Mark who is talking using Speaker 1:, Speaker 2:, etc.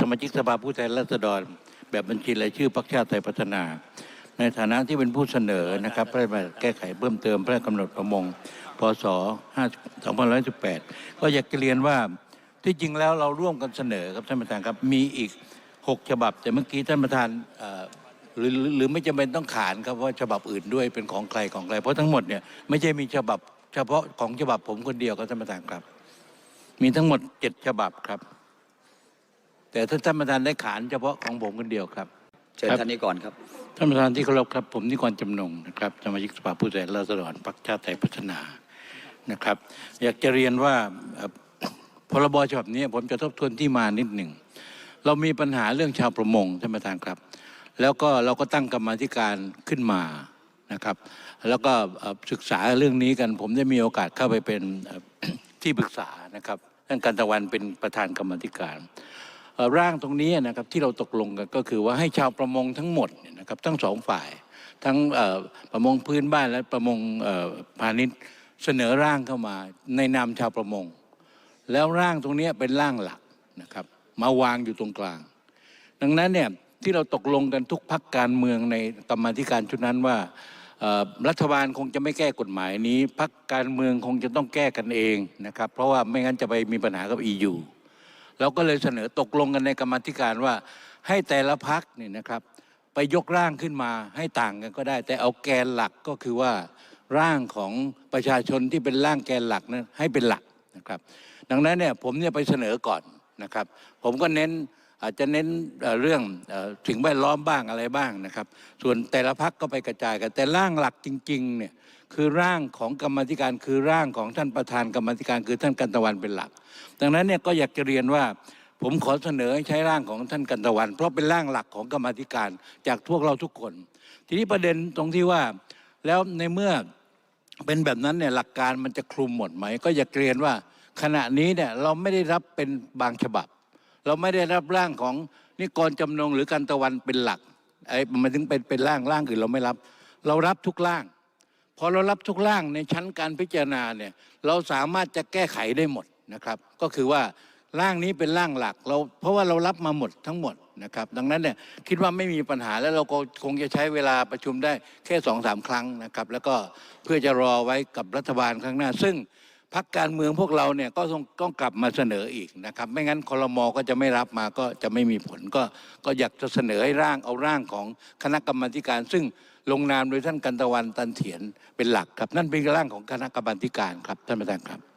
Speaker 1: สมาชิกสภาผู้แทนราษฎร แบบบัญชีรายชื่อพรรคชาติไทยพัฒนา ในฐานะที่เป็นผู้เสนอนะครับพระราชบัญญัติแก้ไขเพิ่มเติมพระราชกำหนดประมงพศ2518 ก็อยากจะเรียนว่าที่จริงแล้วเราร่วมกันเสนอครับท่านประธานครับมีอีก 6 ฉบับ แต่เมื่อกี้ท่านประธานหรือหรือหรือไม่จำเป็นต้องขานครับว่าฉบับอื่นด้วยเป็นของใครของใครเพราะทั้งหมดเนี่ยไม่ใช่มีฉบับ เฉพาะของฉบับผมคนเดียวครับท่านประธานครับ มีทั้งหมดเจ็ดฉบับครับ แต่ถ้าท่านประธานได้ขานเฉพาะของผมคนเดียวครับ
Speaker 2: เชิญ
Speaker 1: ครับ
Speaker 2: ท่านนี้ก่อนครับ
Speaker 1: ท่านประธานที่เคารพครับ ผมนิกรจำนงนะครับสมาชิกสภาผู้แทนราษฎรพรรคชาติไทยพัฒนานะครับ อยากจะเรียนว่าเอ่อพรบฉบับนี้ผมจะทบทวนที่มานิดหนึ่ง เรามีปัญหาเรื่องชาวประมงท่านประธานครับ แล้วก็เราก็ตั้งกรรมาธิการขึ้นมานะครับ แล้วก็เอ่อศึกษาเรื่องนี้กัน ผมได้มีโอกาสเข้าไปเป็นเอ่อที่ปรึกษานะครับท่านกันตะวันเป็นประธานกรรมาธิการเอ่อ ร่างตรงนี้นะครับที่เราตกลงกันก็คือว่าให้ชาวประมงทั้งหมดนะครับทั้งสองฝ่าย ทั้งประมงพื้นบ้านและประมงพาณิชย์เสนอร่างเข้ามา ในนามชาวประมง แล้วร่างตรงนี้เป็นร่างหลักนะครับมาวางอยู่ตรงกลาง ดังนั้นเนี่ยที่เราตกลงกันทุกพักการเมืองในกรรมธิการชุดนั้นว่ารัฐบาลคงจะไม่แก้กฎหมายนี้พักการเมืองคงจะต้องแก้กันเองนะครับเพราะว่าไม่งั้นจะไปมีปัญหากับ EU เราก็เลยเสนอตกลงกันในกรรมธิการว่า ให้แต่ละพักเนี่ยนะครับ ไปยกร่างขึ้นมาให้ต่างกันก็ได้ แต่เอาแกนหลักก็คือว่าร่างของประชาชนที่เป็นร่างแกนหลักนั้นให้เป็นหลักนะครับ ดังนั้นเนี่ยผมเนี่ยไปเสนอก่อนนะครับ ผมก็เน้น อาจจะเน้นเรื่องเอ่อสิ่งแวดล้อมบ้างอะไรบ้างนะครับ ส่วนแต่ละพักก็ไปกระจายกันแต่ร่างหลักจริงๆเนี่ยคือร่างของกรรมธิการคือร่างของท่านประธานกรรมธิการคือท่านกันตะวันเป็นหลัก ดังนั้นเนี่ยก็อยากจะเรียนว่าผมขอเสนอให้ใช้ร่างของท่านกันตะวัน เพราะเป็นร่างหลักของกรรมธิการจากพวกเราทุกคน ทีนี้ประเด็นตรงที่ว่าแล้วในเมื่อเป็นแบบนั้นเนี่ยหลักการมันจะคลุมหมดไหม ก็อยากเรียนว่าขณะนี้เนี่ยเราไม่ได้รับเป็นบางฉบับ เราไม่ได้รับร่างของนิกรจำนงหรือกันตะวันเป็นหลักไอ้มันถึงเป็นเป็นร่างร่างอื่นเราไม่รับ เรารับทุกร่างพอเรารับทุกร่างในชั้นการพิจารณาเนี่ยเราสามารถจะแก้ไขได้หมดนะครับ ก็คือว่าร่างนี้เป็นร่างหลักเราเพราะว่าเรารับมาหมดทั้งหมดนะครับ ดังนั้นเนี่ยคิดว่าไม่มีปัญหาแล้วเราก็คงจะใช้เวลาประชุมได้แค่สองสามครั้งนะครับ แล้วก็เพื่อจะรอไว้กับรัฐบาลข้างหน้า ซึ่ง พักการเมืองพวกเราเนี่ยก็ต้องต้องกลับมาเสนออีกนะครับ ไม่งั้นคอรมอก็จะไม่รับมาก็จะไม่มีผลก็ก็อยากจะเสนอให้ร่างเอาร่างของคณะกรรมการ ซึ่งลงนามโดยท่านกันตะวันตันเถียนเป็นหลักครับ นั่นเป็นร่างของคณะกรรมการครับท่านประธานครับ